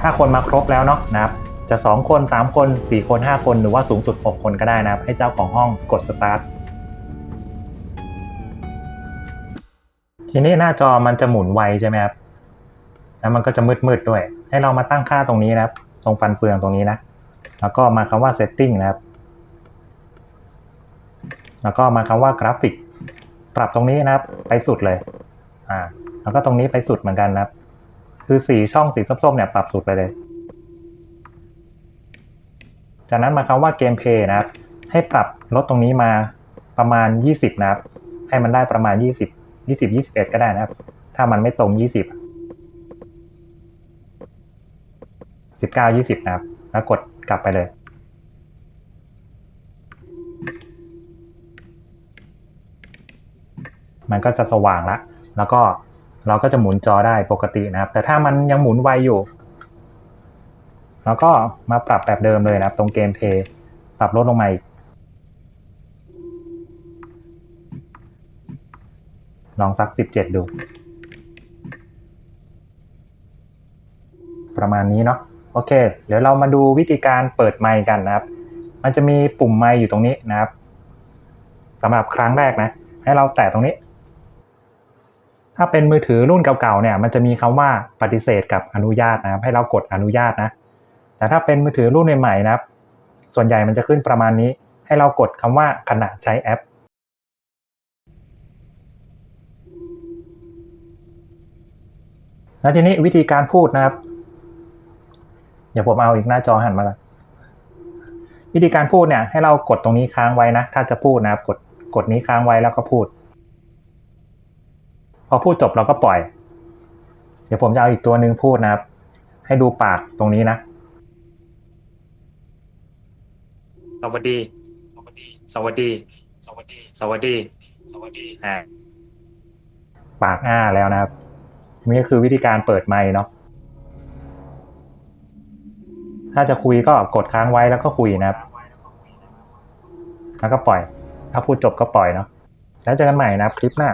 ถ้าคนมาครบแล้วเนาะนะครับจะ 2 คน 3 คน 4 คน 5 คนหรือว่าสูงสุด 6 คนก็ได้นะครับ ให้เจ้าของห้องกดสตาร์ททีนี้หน้าจอมันจะหมุนไวใช่ไหมครับแล้วมันก็จะมืดๆด้วย ให้เรามาตั้งค่าตรงนี้นะครับ ตรงฟันเฟืองตรงนี้นะ แล้วก็มาคำว่า setting นะครับ แล้วก็มาคำว่ากราฟิก ปรับตรงนี้นะครับ ไปสุดเลย อ่า แล้วก็ตรงนี้ไปสุดเหมือนกันนะครับ คือสีช่องสีส้มๆเนี่ยปรับสุดไปเลย จากนั้นมาคำว่าเกมเพย์นะครับ ให้ปรับลดตรงนี้มาประมาณ 20 นะครับ ให้มันได้ประมาณ 20 20 21 ก็ได้นะครับ ถ้ามันไม่ตรง 20 19 20 นะครับ แล้วกดกลับไปเลยมันก็จะสว่างละ แล้วก็ เราก็จะหมุนจอได้ปกตินะครับ แต่ถ้ามันยังหมุนไวอยู่ เราก็มาปรับแบบเดิมเลยนะครับ ตรงเกมเพย์ปรับลดลงมาอีก ลองสัก 17 ดู ประมาณนี้เนาะโอเค เดี๋ยวเรามาดูวิธีการเปิดไมค์กันนะครับ มันจะมีปุ่มไมค์อยู่ตรงนี้นะครับสำหรับครั้งแรกนะ ให้เราแตะตรงนี้ ถ้าเป็นมือถือรุ่นเก่าๆเนี่ยมันจะมีคำว่าปฏิเสธกับอนุญาตนะครับให้เรากดอนุญาตนะ แต่ถ้าเป็นมือถือรุ่นใหม่ๆนะครับ ส่วนใหญ่มันจะขึ้นประมาณนี้ ให้เรากดคำว่าขณะใช้แอปแล้วทีนี้วิธีการพูดนะครับ เดี๋ยวผมเอาอีกหน้าจอหันมาละวิธีการพูดเนี่ยให้เรากดตรงนี้ค้างไว้นะ ถ้าจะพูดนะครับ กดกดนี้ค้างไว้แล้วก็พูด พอพูดจบเราก็ปล่อย เดี๋ยวผมจะเอาอีกตัวหนึ่งพูดนะครับ ให้ดูปากตรงนี้นะ สวัสดี สวัสดี สวัสดี สวัสดี สวัสดีสวัสดีอ่าปากอ้าแล้วนะครับนี่ก็คือวิธีการเปิดไมค์เนาะถ้าจะคุยก็กดค้างไว้แล้วก็คุยนะครับ แล้วก็ปล่อย ถ้าพูดจบก็ปล่อยเนาะ แล้วเจอกันใหม่นะครับคลิปหน้า